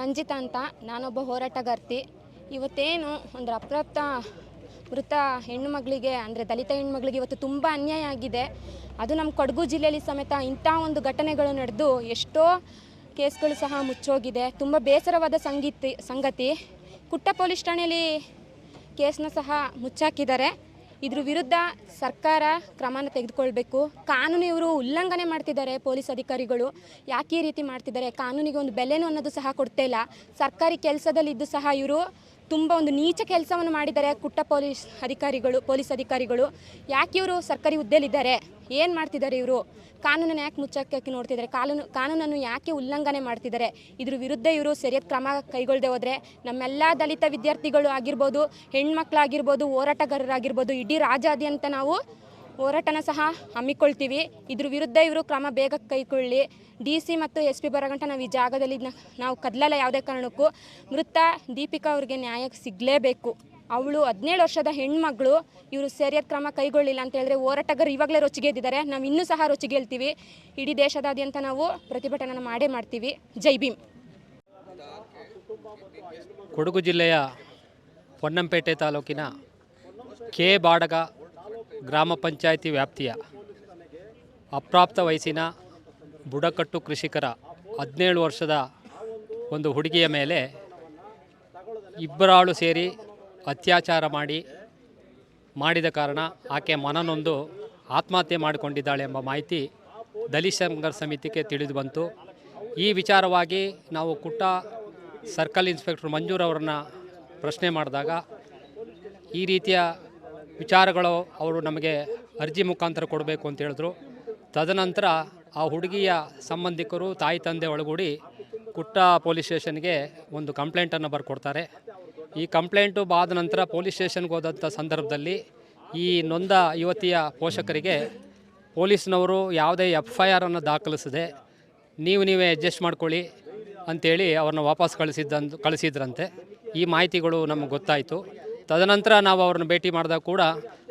ರಂಜಿತಾ ಅಂತ ನಾನೊಬ್ಬ ಹೋರಾಟಗಾರ್ತಿ. ಇವತ್ತೇನು ಒಂದು ಅಪ್ರಾಪ್ತ ಮೃತ ಹೆಣ್ಣು ಮಗಳಿಗೆ ಅಂದರೆ ದಲಿತ ಹೆಣ್ಮಗಳಿಗೆ ಇವತ್ತು ತುಂಬ ಅನ್ಯಾಯ ಆಗಿದೆ. ಅದು ನಮ್ಮ ಕೊಡಗು ಜಿಲ್ಲೆಯಲ್ಲಿ ಸಮೇತ ಇಂಥ ಒಂದು ಘಟನೆಗಳು ನಡೆದು ಎಷ್ಟೋ ಕೇಸ್ಗಳು ಸಹ ಮುಚ್ಚೋಗಿದೆ. ತುಂಬ ಬೇಸರವಾದ ಸಂಗೀತಿ, ಸಂಗತಿ. ಕುಟ್ಟ ಪೊಲೀಸ್ ಠಾಣೆಯಲ್ಲಿ ಕೇಸನ್ನ ಸಹ ಮುಚ್ಚಾಕಿದ್ದಾರೆ. ಇದ್ರ ವಿರುದ್ಧ ಸರ್ಕಾರ ಕ್ರಮನ ತೆಗೆದುಕೊಳ್ಬೇಕು. ಕಾನೂನು ಇವರು ಉಲ್ಲಂಘನೆ ಮಾಡ್ತಿದ್ದಾರೆ ಪೊಲೀಸ್ ಅಧಿಕಾರಿಗಳು. ಯಾಕೆ ಈ ರೀತಿ ಮಾಡ್ತಿದ್ದಾರೆ? ಕಾನೂನಿಗೆ ಒಂದು ಬೆಲೆನೂ ಅನ್ನೋದು ಸಹ ಕೊಡ್ತಾ ಇಲ್ಲ. ಸರ್ಕಾರಿ ಕೆಲಸದಲ್ಲಿದ್ದು ಸಹ ಇವರು ತುಂಬ ಒಂದು ನೀಚ ಕೆಲಸವನ್ನು ಮಾಡಿದ್ದಾರೆ ಕುಟ್ಟ ಪೊಲೀಸ್ ಅಧಿಕಾರಿಗಳು ಪೊಲೀಸ್ ಅಧಿಕಾರಿಗಳು. ಯಾಕೆ ಇವರು ಸರ್ಕಾರಿ ಹುದ್ದೆಲಿದ್ದಾರೆ ಏನು ಮಾಡ್ತಿದ್ದಾರೆ ಇವರು? ಕಾನೂನನ್ನು ಯಾಕೆ ಮುಚ್ಚಕ್ಕೆ ನೋಡ್ತಿದ್ದಾರೆ? ಕಾನೂನು, ಕಾನೂನನ್ನು ಯಾಕೆ ಉಲ್ಲಂಘನೆ ಮಾಡ್ತಿದ್ದಾರೆ? ಇದ್ರ ವಿರುದ್ಧ ಇವರು ಸರಿಯಾದ ಕ್ರಮ ಕೈಗೊಳ್ಳದೆ ಹೋದರೆ ನಮ್ಮೆಲ್ಲ ದಲಿತ ವಿದ್ಯಾರ್ಥಿಗಳು ಆಗಿರ್ಬೋದು, ಹೆಣ್ಮಕ್ಳಾಗಿರ್ಬೋದು, ಹೋರಾಟಗಾರರಾಗಿರ್ಬೋದು, ಇಡೀ ರಾಜ್ಯಾದ್ಯಂತ ನಾವು ಹೋರಾಟನ ಸಹ ಹಮ್ಮಿಕೊಳ್ತೀವಿ. ಇದ್ರ ವಿರುದ್ಧ ಇವರು ಕ್ರಮ ಬೇಗ ಕೈಗೊಳ್ಳಿ ಡಿ ಸಿ ಮತ್ತು ಎಸ್ ಪಿ ಬರಗಂಟ ನಾವು ಈ ಜಾಗದಲ್ಲಿ ನಾವು ಕದಲಲ್ಲ ಯಾವುದೇ ಕಾರಣಕ್ಕೂ. ಮೃತ ದೀಪಿಕಾ ಅವ್ರಿಗೆ ನ್ಯಾಯ ಸಿಗಲೇಬೇಕು. ಅವಳು ಹದಿನೇಳು ವರ್ಷದ ಹೆಣ್ಮಗಳು. ಇವರು ಸರಿಯಾದ ಕ್ರಮ ಕೈಗೊಳ್ಳಿಲ್ಲ ಅಂತ ಹೇಳಿದ್ರೆ ಹೋರಾಟಗಾರರು ಇವಾಗಲೇ ರೊಚ್ಚಿಗೆದ್ದಿದ್ದಾರೆ ನಾವು ಇನ್ನೂ ಸಹ ರೊಚ್ಚಿಗೆಲ್ತೀವಿ ಇಡೀ ದೇಶದಾದ್ಯಂತ ನಾವು ಪ್ರತಿಭಟನೆ ಮಾಡೇ ಮಾಡ್ತೀವಿ. ಜೈ ಭೀಮ್. ಕೊಡಗು ಜಿಲ್ಲೆಯ ಪೊನ್ನಂಪೇಟೆ ತಾಲೂಕಿನ ಕೆ ಬಾಡಗ ಗ್ರಾಮ ಪಂಚಾಯಿತಿ ವ್ಯಾಪ್ತಿಯ ಅಪ್ರಾಪ್ತ ವಯಸ್ಸಿನ ಬುಡಕಟ್ಟು ಕೃಷಿಕರ ಹದಿನೇಳು ವರ್ಷದ ಒಂದು ಹುಡುಗಿಯ ಮೇಲೆ ಇಬ್ಬರಾಳು ಸೇರಿ ಅತ್ಯಾಚಾರ ಮಾಡಿ, ಮಾಡಿದ ಕಾರಣ ಆಕೆ ಮನನೊಂದು ಆತ್ಮಹತ್ಯೆ ಮಾಡಿಕೊಂಡಿದ್ದಾಳೆ ಎಂಬ ಮಾಹಿತಿ ದಲಿತ ಸಂಘರ್ಷ ಸಮಿತಿಗೆ ತಿಳಿದು ಬಂತು. ಈ ವಿಚಾರವಾಗಿ ನಾವು ಕುಟ್ಟ ಸರ್ಕಲ್ ಇನ್ಸ್ಪೆಕ್ಟರ್ ಮಂಜೂರ್ ಅವರನ್ನು ಪ್ರಶ್ನೆ ಮಾಡಿದಾಗ ಈ ರೀತಿಯ ವಿಚಾರಗಳು ಅವರು ನಮಗೆ ಅರ್ಜಿ ಮುಖಾಂತರ ಕೊಡಬೇಕು ಅಂತ ಹೇಳಿದ್ರು. ತದನಂತರ ಆ ಹುಡುಗಿಯ ಸಂಬಂಧಿಕರು, ತಾಯಿ ತಂದೆ ಒಳಗೂಡಿ ಕುಟ್ಟ ಪೊಲೀಸ್ ಸ್ಟೇಷನ್ಗೆ ಒಂದು ಕಂಪ್ಲೇಂಟನ್ನು ಬರ್ಕೊಡ್ತಾರೆ. ಈ ಕಂಪ್ಲೇಂಟು ಬಾದ ನಂತರ ಪೊಲೀಸ್ ಸ್ಟೇಷನ್ಗೆ ಹೋದಂಥ ಸಂದರ್ಭದಲ್ಲಿ ಈ ನೊಂದ ಯುವತಿಯ ಪೋಷಕರಿಗೆ ಪೊಲೀಸ್ನವರು ಯಾವುದೇ ಎಫ್ ಐ ಆರನ್ನು ದಾಖಲಿಸದೆ, ನೀವು ನೀವೇ ಅಡ್ಜಸ್ಟ್ ಮಾಡ್ಕೊಳ್ಳಿ ಅಂಥೇಳಿ ಅವ್ರನ್ನ ವಾಪಸ್ ಕಳಿಸಿದ್ದಂದು, ಕಳಿಸಿದ್ರಂತೆ. ಈ ಮಾಹಿತಿಗಳು ನಮಗೆ ಗೊತ್ತಾಯಿತು. ತದನಂತರ ನಾವು ಅವ್ರನ್ನ ಭೇಟಿ ಮಾಡಿದಾಗ ಕೂಡ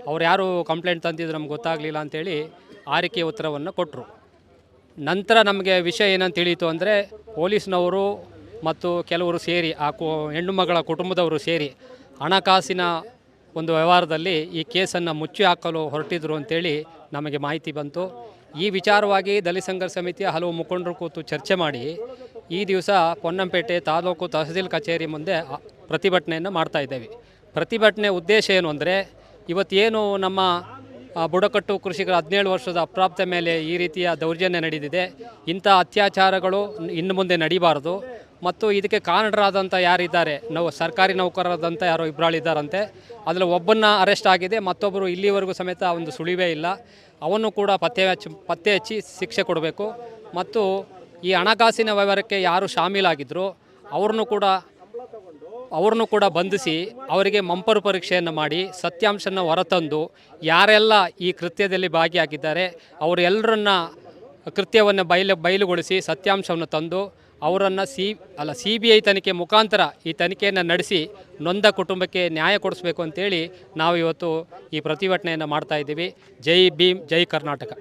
ಅವ್ರು ಯಾರು ಕಂಪ್ಲೇಂಟ್ ತಂದಿದ್ದು ನಮ್ಗೆ ಗೊತ್ತಾಗಲಿಲ್ಲ ಅಂತೇಳಿ ಆರಿಕೆ ಉತ್ತರವನ್ನು ಕೊಟ್ಟರು ನಂತರ ನಮಗೆ ವಿಷಯ ಏನಂತ ತಿಳಿಯಿತು ಅಂದರೆ ಪೊಲೀಸ್ನವರು ಮತ್ತು ಕೆಲವರು ಸೇರಿ ಆ ಕು ಹೆಣ್ಣು ಮಗಳ ಕುಟುಂಬದವರು ಸೇರಿ ಹಣಕಾಸಿನ ಒಂದು ವ್ಯವಹಾರದಲ್ಲಿ ಈ ಕೇಸನ್ನು ಮುಚ್ಚಿ ಹಾಕಲು ಹೊರಟಿದ್ರು ಅಂತೇಳಿ ನಮಗೆ ಮಾಹಿತಿ ಬಂತು. ಈ ವಿಚಾರವಾಗಿ ದಲಿತ ಸಂಘರ್ಷ ಸಮಿತಿಯ ಹಲವು ಮುಖಂಡರು ಕೂತು ಚರ್ಚೆ ಮಾಡಿ ಈ ದಿವಸ ಪೊನ್ನಂಪೇಟೆ ತಾಲೂಕು ತಹಸೀಲ್ ಕಚೇರಿ ಮುಂದೆ ಪ್ರತಿಭಟನೆಯನ್ನು ಮಾಡ್ತಾ ಇದ್ದೇವೆ. ಪ್ರತಿಭಟನೆ ಉದ್ದೇಶ ಏನು ಅಂದರೆ, ಇವತ್ತೇನು ನಮ್ಮ ಬುಡಕಟ್ಟು ಕೃಷಿಕರ ಹದಿನೇಳು ವರ್ಷದ ಅಪ್ರಾಪ್ತ ಮೇಲೆ ಈ ರೀತಿಯ ದೌರ್ಜನ್ಯ ನಡೆದಿದೆ. ಇಂಥ ಅತ್ಯಾಚಾರಗಳು ಇನ್ನು ಮುಂದೆ ನಡೀಬಾರದು. ಮತ್ತು ಇದಕ್ಕೆ ಕಾರಣರಾದಂಥ ಯಾರಿದ್ದಾರೆ? ನಾವು ಸರ್ಕಾರಿ ನೌಕರರಾದಂಥ ಯಾರೋ ಇಬ್ಬರಾಳಿದ್ದಾರಂತೆ ಅದರಲ್ಲಿ ಒಬ್ಬನ್ನ ಅರೆಸ್ಟ್ ಆಗಿದೆ, ಮತ್ತೊಬ್ಬರು ಇಲ್ಲಿವರೆಗೂ ಸಮೇತ ಒಂದು ಸುಳಿವೇ ಇಲ್ಲ. ಅವನ್ನು ಕೂಡ ಪತ್ತೆ ಹಚ್ಚಿ ಪತ್ತೆ ಹಚ್ಚಿ ಶಿಕ್ಷೆ ಕೊಡಬೇಕು. ಮತ್ತು ಈ ಹಣಕಾಸಿನ ವ್ಯವಹಾರಕ್ಕೆ ಯಾರು ಶಾಮೀಲಾಗಿದ್ದರು ಅವ್ರನ್ನೂ ಕೂಡ ಅವ್ರನ್ನೂ ಕೂಡ ಬಂಧಿಸಿ ಅವರಿಗೆ ಮಂಪರು ಪರೀಕ್ಷೆಯನ್ನು ಮಾಡಿ ಸತ್ಯಾಂಶನ ಹೊರತಂದು ಯಾರೆಲ್ಲ ಈ ಕೃತ್ಯದಲ್ಲಿ ಭಾಗಿಯಾಗಿದ್ದಾರೆ, ಅವರೆಲ್ಲರನ್ನ ಕೃತ್ಯವನ್ನು ಬಯಲು ಬಯಲುಗೊಳಿಸಿ ಸತ್ಯಾಂಶವನ್ನು ತಂದು ಅವರನ್ನು ಸಿ, ಅಲ್ಲ ಸಿ ಬಿ ಐ ತನಿಖೆ ಮುಖಾಂತರ ಈ ತನಿಖೆಯನ್ನು ನಡೆಸಿ ನೊಂದ ಕುಟುಂಬಕ್ಕೆ ನ್ಯಾಯ ಕೊಡಿಸ್ಬೇಕು ಅಂತೇಳಿ ನಾವು ಇವತ್ತು ಈ ಪ್ರತಿಭಟನೆಯನ್ನು ಮಾಡ್ತಾ ಇದ್ದೀವಿ. ಜೈ ಭೀಮ್, ಜೈ ಕರ್ನಾಟಕ.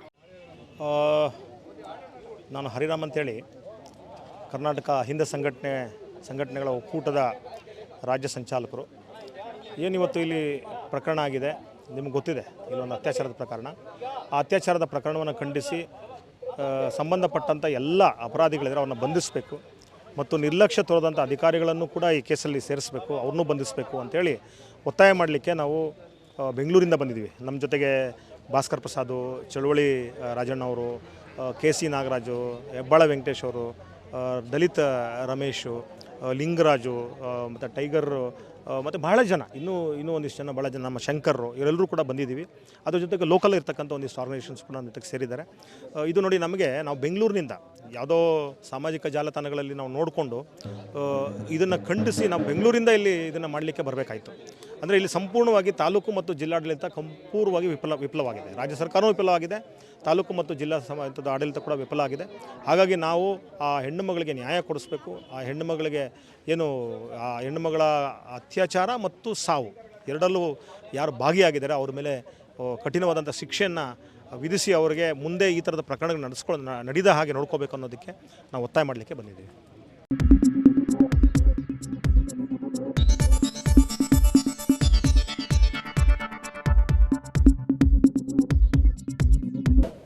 ನಾನು ಹರಿರಾಮ್ ಅಂತೇಳಿ. ಕರ್ನಾಟಕ ಹಿಂದ ಸಂಘಟನೆ, ಸಂಘಟನೆಗಳ ಒಕ್ಕೂಟದ ರಾಜ್ಯ ಸಂಚಾಲಕರು. ಏನಿವತ್ತು ಇಲ್ಲಿ ಪ್ರಕರಣ ಆಗಿದೆ? ನಿಮ್ಗೆ ಗೊತ್ತಿದೆ ಇಲ್ಲೊಂದು ಅತ್ಯಾಚಾರದ ಪ್ರಕರಣ. ಆ ಅತ್ಯಾಚಾರದ ಪ್ರಕರಣವನ್ನು ಖಂಡಿಸಿ ಸಂಬಂಧಪಟ್ಟಂಥ ಎಲ್ಲ ಅಪರಾಧಿಗಳಿದ್ರೆ ಅವ್ರನ್ನ ಬಂಧಿಸಬೇಕು ಮತ್ತು ನಿರ್ಲಕ್ಷ್ಯ ತೋರದಂಥ ಅಧಿಕಾರಿಗಳನ್ನು ಕೂಡ ಈ ಕೇಸಲ್ಲಿ ಸೇರಿಸಬೇಕು, ಅವ್ರನ್ನೂ ಬಂಧಿಸಬೇಕು ಅಂತೇಳಿ ಒತ್ತಾಯ ಮಾಡಲಿಕ್ಕೆ ನಾವು ಬೆಂಗಳೂರಿಂದ ಬಂದಿದ್ದೀವಿ. ನಮ್ಮ ಜೊತೆಗೆ ಭಾಸ್ಕರ್ ಪ್ರಸಾದು, ಚಳುವಳಿ ರಾಜಣ್ಣವರು ಕೆ ಸಿ ನಾಗರಾಜು, ಹೆಬ್ಬಾಳ ವೆಂಕಟೇಶ್ ಅವರು ದಲಿತ ರಮೇಶು ಲಿಂಗರಾಜು ಮತ್ತು ಟೈಗರ್ ಮತ್ತು ಬಹಳ ಜನ, ಇನ್ನೂ ಇನ್ನೂ ಒಂದಿಷ್ಟು ಜನ ಭಾಳ ಜನ, ನಮ್ಮ ಶಂಕರ್ರು, ಇವರೆಲ್ಲರೂ ಕೂಡ ಬಂದಿದ್ದೀವಿ. ಅದ್ರ ಜೊತೆಗೆ ಲೋಕಲ್ ಇರ್ತಕ್ಕಂಥ ಒಂದಿಷ್ಟು ಆರ್ಗನೈಸೇಷನ್ಸ್ ಕೂಡ ನಮ್ಮ ಜೊತೆಗೆ ಸೇರಿದ್ದಾರೆ. ಇದು ನೋಡಿ ನಮಗೆ, ನಾವು ಬೆಂಗಳೂರಿನಿಂದ, ಯಾವುದೋ ಸಾಮಾಜಿಕ ಜಾಲತಾಣಗಳಲ್ಲಿ ನಾವು ನೋಡಿಕೊಂಡು ಇದನ್ನು ಖಂಡಿಸಿ ನಾವು ಬೆಂಗಳೂರಿಂದ ಇಲ್ಲಿ ಇದನ್ನು ಮಾಡಲಿಕ್ಕೆ ಬರಬೇಕಾಯಿತು. ಅಂದರೆ ಇಲ್ಲಿ ಸಂಪೂರ್ಣವಾಗಿ ತಾಲೂಕು ಮತ್ತು ಜಿಲ್ಲಾಡಳಿತ ಸಂಪೂರ್ಣವಾಗಿ ವಿಫಲ, ವಿಫಲವಾಗಿದೆ. ರಾಜ್ಯ ಸರ್ಕಾರವೂ ವಿಫಲವಾಗಿದೆ. ತಾಲೂಕು ಮತ್ತು ಜಿಲ್ಲಾ ಸಮಾಜದ ಆಡಳಿತ ಕೂಡ ವಿಫಲ ಆಗಿದೆ. ಹಾಗಾಗಿ ನಾವು ಆ ಹೆಣ್ಣು ಮಗಳಿಗೆ ನ್ಯಾಯ ಕೊಡಿಸ್ಬೇಕು. ಆ ಹೆಣ್ಣು ಮಗಳಿಗೆ ಏನು, ಆ ಹೆಣ್ಣು ಮಗಳ ಅತ್ಯಾಚಾರ ಮತ್ತು ಸಾವು ಎರಡಲ್ಲೂ ಯಾರು ಭಾಗಿಯಾಗಿದ್ದಾರೆ, ಅವ್ರ ಮೇಲೆ ಕಠಿಣವಾದಂಥ ಶಿಕ್ಷೆಯನ್ನು ವಿಧಿಸಿ ಅವರಿಗೆ ಮುಂದೆ ಈ ಥರದ ಪ್ರಕರಣಗಳು ನಡೆಸ್ಕೊಂಡು ನಡೆದ ಹಾಗೆ ನೋಡ್ಕೋಬೇಕು ಅನ್ನೋದಕ್ಕೆ ನಾವು ಒತ್ತಾಯ ಮಾಡಲಿಕ್ಕೆ ಬಂದಿದ್ದೀವಿ.